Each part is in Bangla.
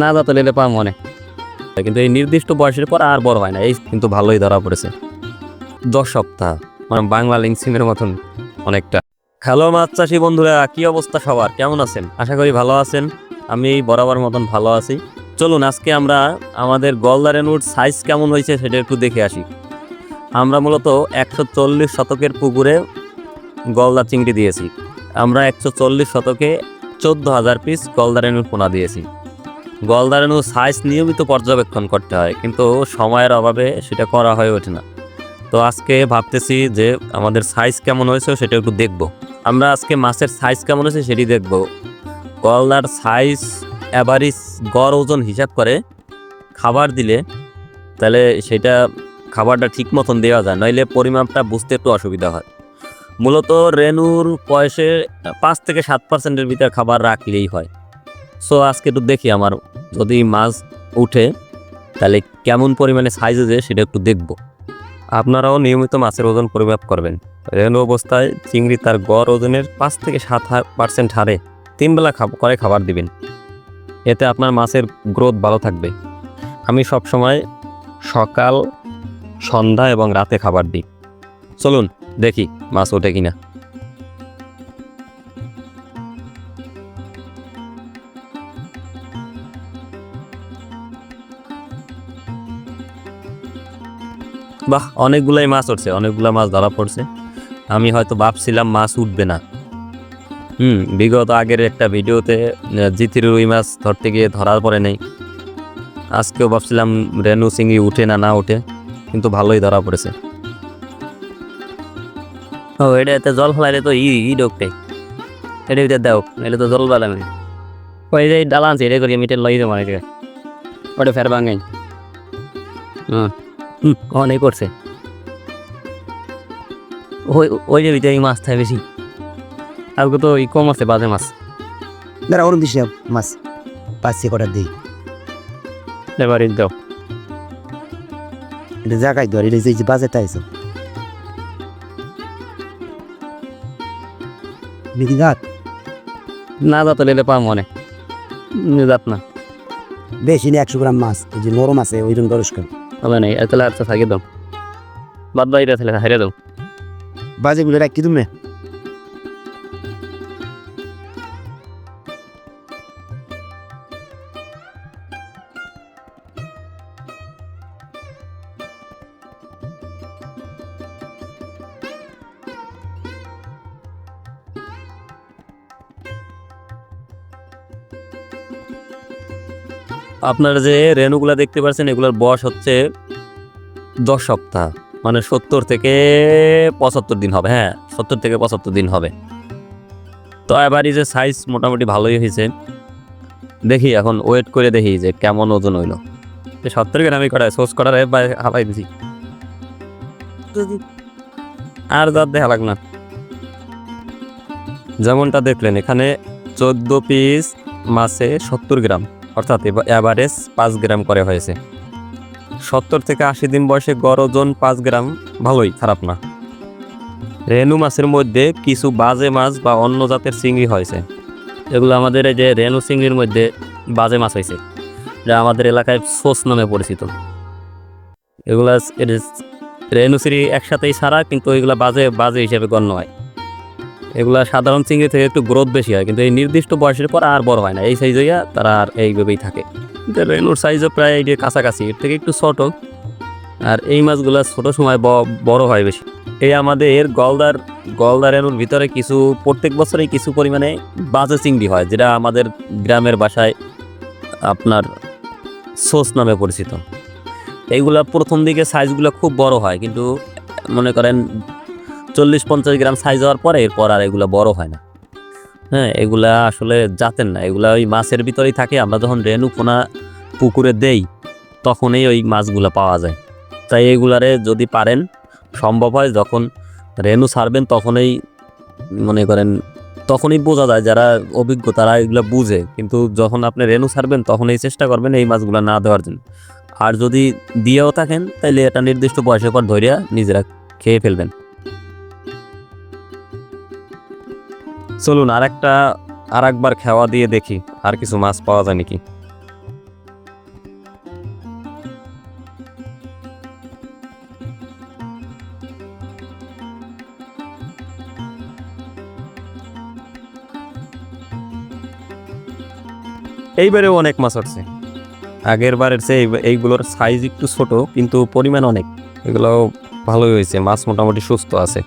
না যাতে লেলে পাম অনেক কিন্তু এই নির্দিষ্ট বয়সের পর আর বড় হয় না, এই কিন্তু ভালোই ধরা পড়েছে। দশ সপ্তাহ মানে বাংলা লিঙ্কসিমের মতন অনেকটা। হ্যালো মাছ চাষি বন্ধুরা, কি অবস্থা সবার? কেমন আছেন? আশা করি ভালো আছেন। আমি বরাবর মতন ভালো আছি। চলুন, আজকে আমরা আমাদের গলদারেনুর সাইজ কেমন হয়েছে সেটা একটু দেখে আসি। আমরা মূলত একশো চল্লিশ শতকের পুকুরে গলদা চিংড়ি দিয়েছি। আমরা একশো চল্লিশ শতকে চোদ্দ হাজার পিস গলদারেনুর পোনা দিয়েছি। গলদারেনুর সাইজ নিয়মিত পর্যবেক্ষণ করতে হয়, কিন্তু সময়ের অভাবে সেটা করা হয়ে ওঠে না। তো আজকে ভাবতেছি যে আমাদের সাইজ কেমন হয়েছে সেটা একটু দেখব। আমরা আজকে মাছের সাইজ কেমন হয়েছে সেটি দেখব। গলদার সাইজ অ্যাভারেজ গড় ওজন হিসাব করে খাবার দিলে তাহলে সেটা খাবারটা ঠিক মতন দেওয়া যায়, নইলে পরিমাপটা বুঝতে একটু অসুবিধা হয়। মূলত রেনুর বয়সে পাঁচ থেকে সাত পার্সেন্টের ভিতরে খাবার রাখলেই হয়। সো আজকে একটু দেখি আমার, যদি মাছ উঠে, তাহলে কেমন পরিমাণে সাইজ আছে সেটা একটু দেখব। আপনারাও নিয়মিত মাছের ওজন পরিমাপ করবেন। রেনু অবস্থায় চিংড়ি তার গড় ওজনের পাঁচ থেকে সাত পার্সেন্ট হারে তিনবেলা করে খাবার দিবেন। এতে আপনার মাছের গ্রোথ ভালো থাকবে। আমি সব সময় সকাল, সন্ধ্যা এবং রাতে খাবার দিই। চলুন দেখি মাছ ওঠে কিনা। বাহ, অনেকগুলাই মাছ উঠছে, অনেকগুলা মাছ ধরা পড়ছে। আমি হয়তো ভাবছিলাম মাছ উঠবে না। হুম, বিগত আগের একটা ভিডিওতে জিতির রুই মাছ ধরতে গিয়ে ধরার পরে নেই। আজকেও ভাবছিলাম রেনু চিংড়ি উঠে না না উঠে, কিন্তু ভালোই ধরা পড়েছে। ও, এটা এতে জল ফেলাইলে তো, ই ই ডোকটে এটা এটা দাও, এটা তো জল বেলা ওই যে ডালা আনছে এটা করি আমি এটা লই দেবো ওটা ফের ভাঙাই। হুম। হুম অনেক করছে। ওই ওই যে ভিতরে এই মাছ থাকে বেশি। আজকে তো এই কম আছে বাজে মাছ। দাঁড়া ওরম দিস না মাছ। পাঁচশো কটার দিই। এবার দাও। এটা জায়গায় ধর এটা যে বাজেটটা আছে। মিদি গাছ না যাতে লেলে পাম যাত না। বেশি না একশো গ্রাম মাছ। যে নরম আছে ওই জন্য দরস করে হবে না তাহলে আর থাকে দাও বাদ বাইরে তাহলে হারিয়ে দাও। বাজে গুলো রাখি তুমি। আপনারা যে রেণুগুলা দেখতে পাচ্ছেন এগুলোর বয়স হচ্ছে দশ সপ্তাহ। মানে সত্তর থেকে পঁচাত্তর দিন হবে হ্যাঁ সত্তর থেকে পঁচাত্তর দিন হবে। তো এবার এই যে সাইজ মোটামুটি ভালোই হয়েছে। দেখি এখন ওয়েট করে দেখি যে কেমন ওজন হইল। সত্তর গ্রামই করায় সোস করার হাবাই দিছি। আর যার দেখা লাগ না। যেমনটা দেখলেন, এখানে চোদ্দ পিস মাছে সত্তর গ্রাম। অর্থাৎ অ্যাভারেজ পাঁচ গ্রাম করে হয়েছে। সত্তর থেকে আশি দিন বয়সে গড় ওজন পাঁচ গ্রাম ভালোই, খারাপ না। রেনু মাছের মধ্যে কিছু বাজে মাছ বা অন্য জাতের চিংড়ি হয়েছে। এগুলো আমাদের এই যে রেনু চিংড়ির মধ্যে বাজে মাছ হয়েছে, যা আমাদের এলাকায় সোস নামে পরিচিত। এগুলা রেনু চিংড়ি একসাথেই ছাড়া, কিন্তু এগুলা বাজে বাজে হিসেবে গণ্য হয়। এগুলা সাধারণ চিংড়ি থেকে একটু গ্রোথ বেশি হয়, কিন্তু এই নির্দিষ্ট বয়সের পর আর বড় হয় না। এই সাইজ হইয়া তারা আর এইভাবেই থাকে। রেনুর সাইজও প্রায় এই কাছাকাছি, এর থেকে একটু ছোট। আর এই মাছগুলো ছোট সময় বড় হয় বেশি। এই আমাদের এর গলদার গলদার রেনুর ভিতরে কিছু, প্রত্যেক বছরেই কিছু পরিমাণে বাজে চিংড়ি হয়, যেটা আমাদের গ্রামের বাসায় আপনার সোস নামে পরিচিত। এইগুলা প্রথম দিকে সাইজগুলো খুব বড় হয়, কিন্তু মনে করেন চল্লিশ পঞ্চাশ গ্রাম সাইজ হওয়ার পরে এরপর আর এগুলো বড় হয় না। হ্যাঁ এগুলা আসলে জাতেন না। এগুলা ওই মাছের ভিতরেই থাকে। আমরা যখন রেনু পোনা পুকুরে দেই, তখনই ওই মাছগুলো পাওয়া যায়। তাই এগুলারে যদি পারেন, সম্ভব হয় যখন রেনু ছাড়বেন তখনই মনে করেন, তখনই বোঝা যায় যারা অভিজ্ঞ, তারা এগুলো বুঝে। কিন্তু যখন আপনি রেনু ছাড়বেন, তখনই চেষ্টা করবেন এই মাছগুলো না দেওয়ার জন্য। আর যদি দিয়েও থাকেন তাহলে এটা নির্দিষ্ট বয়সের পর ধরিয়া নিজেরা খেয়ে ফেলবেন। চলুন আর একটা আর একবার খাওয়া দিয়ে দেখি, আর কিছু মাছ পাওয়া যায় নাকি? এইবারেও অনেক মাছ আছে আগের বারের চেয়ে এইগুলোর সাইজ একটু ছোট, কিন্তু পরিমাণ অনেক। এগুলো ভালোই হয়েছে, মাছ মোটামুটি সুস্থ আছে।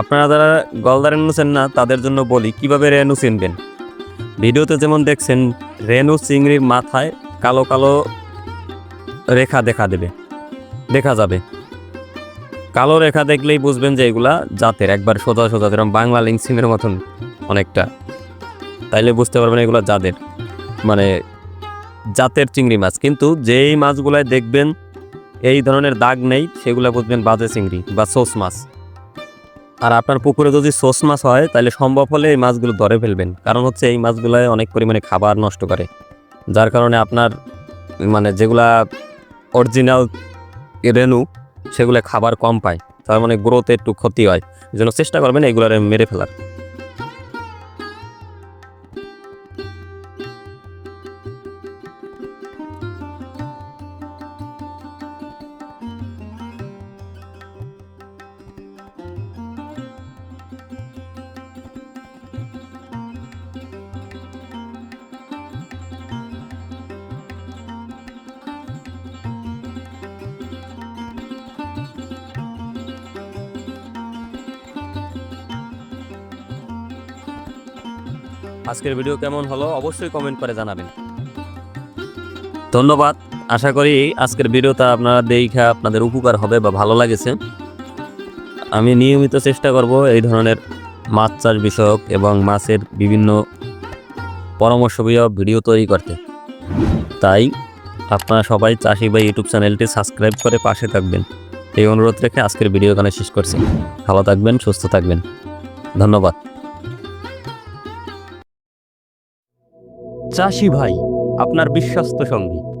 আপনারা যারা গলদা রেনু চেন না, তাদের জন্য বলি, কীভাবে রেনু চিনবেন? ভিডিওতে যেমন দেখছেন, রেনু চিংড়ির মাথায় কালো কালো রেখা দেখা দেবে, দেখা যাবে। কালো রেখা দেখলেই বুঝবেন যে এগুলা জাতের, একবার সোজা সোজা, যেরকম বাংলা লিঙ্কসিমের মতন অনেকটা। তাইলে বুঝতে পারবেন এগুলো জাতের মানে জাতের চিংড়ি মাছ। কিন্তু যেই মাছগুলায় দেখবেন, এই ধরনের দাগ নেই, সেগুলো বুঝবেন বাজে চিংড়ি বা সোস মাছ। আর আপনার পুকুরে যদি সোস মাছ হয়, তাহলে সম্ভব হলে এই মাছগুলো ধরে ফেলবেন। কারণ হচ্ছে এই মাছগুলো অনেক পরিমাণে খাবার নষ্ট করে। যার কারণে আপনার মানে যেগুলা অরিজিনাল রেনু সেগুলো খাবার কম পায়। তার মানে গ্রোথে একটু ক্ষতি হয়। এই জন্য চেষ্টা করবেন এগুলো মেরে ফেলার। আজকের ভিডিও কেমন হলো অবশ্যই কমেন্ট করে জানাবেন। ধন্যবাদ। আশা করি আজকের ভিডিওটা আপনারা দেখা আপনাদের উপকার হবে বা ভালো লাগেছে। আমি নিয়মিত চেষ্টা করব এই ধরনের মাছ চাষ বিষয়ক এবং মাছের বিভিন্ন পরামর্শ ভিডিও তৈরি করতে। তাই আপনারা সবাই চাষি বা ইউটিউব চ্যানেলটি সাবস্ক্রাইব করে পাশে থাকবেন। এই অনুরোধ রেখে আজকের ভিডিও এখানে শেষ করছি। ভালো থাকবেন, সুস্থ থাকবেন। ধন্যবাদ। চাষি ভাই আপনার বিশ্বস্ত সঙ্গী।